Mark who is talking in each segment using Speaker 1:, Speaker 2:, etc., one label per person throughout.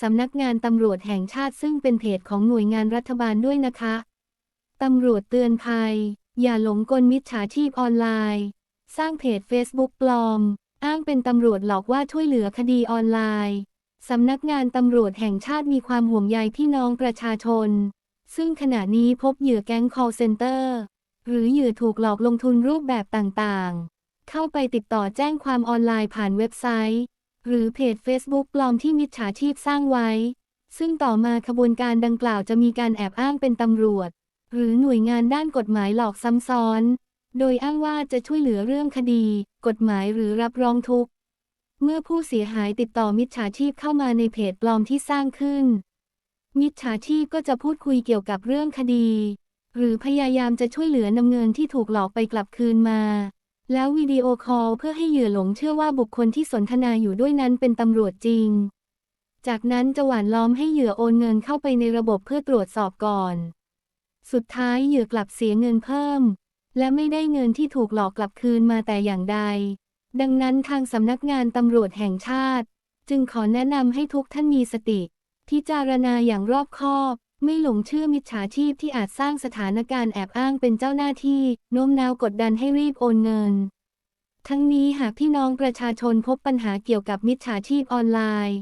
Speaker 1: สำนักงานตำรวจแห่งชาติซึ่งเป็นเพจของหน่วยงานรัฐบาลด้วยนะคะ ตำรวจเตือนภัย อย่าหลงกลมิจฉาชีพออนไลน์ สร้างเพจ Facebook ปลอม อ้างเป็นตำรวจหลอกว่าช่วยเหลือคดีออนไลน์สำนักงานตำรวจแห่งชาติมีความห่วงใยพี่น้องประชาชน ซึ่งขณะนี้พบเหยื่อแก๊ง call center หรือเหยื่อถูกหลอกลงทุนรูปแบบต่างๆ เข้าไปติดต่อแจ้งความออนไลน์ผ่านเว็บไซต์ หรือเพจ Facebook ปลอมที่มิจฉาชีพสร้างไว้ ซึ่งต่อมาขบวนการดังกล่าวจะมีการแอบอ้างเป็นตำรวจ หรือหน่วยงานด้านกฎหมายหลอกซ้ำซ้อน โดยอ้างว่าจะช่วยเหลือเรื่องคดี กฎหมายหรือรับรองทุกข์ เมื่อผู้เสียหายติดต่อมิจฉาชีพเข้ามาในเพจปลอมที่สร้างขึ้น มิจฉาชีพก็จะพูดคุยเกี่ยวกับเรื่องคดี หรือพยายามจะช่วยเหลือนำเงินที่ถูกหลอกไปกลับคืนมา แล้ววิดีโอคอลเพื่อให้เหยื่อหลงเชื่อว่าบุคคลที่สนทนาอยู่ด้วยนั้นเป็นตำรวจจริง จากนั้นจะหว่านล้อมให้เหยื่อโอนเงินเข้าไปในระบบเพื่อตรวจสอบก่อน สุดท้ายเหยื่อกลับเสียเงินเพิ่ม และไม่ได้เงินที่ถูกหลอกกลับคืนมาแต่อย่างใด ดังนั้นทางสำนักงานตำรวจแห่งชาติ จึงขอแนะนำให้ทุกท่านมีสติ พิจารณาอย่างรอบคอบ ไม่หลงเชื่อมิจฉาชีพที่อาจสร้างสถานการณ์แอบอ้างเป็นเจ้าหน้าที่โน้มน้าวกดดันให้รีบโอนเงิน ทั้งนี้หากพี่น้องประชาชนพบปัญหาเกี่ยวกับมิจฉาชีพออนไลน์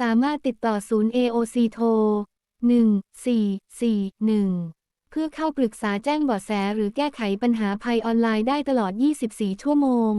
Speaker 1: สามารถติดต่อศูนย์ AOC โทร 1441 เพื่อเข้าปรึกษาแจ้งเบาะแสหรือแก้ไขปัญหาภัยออนไลน์ได้ตลอด 24 ชั่วโมง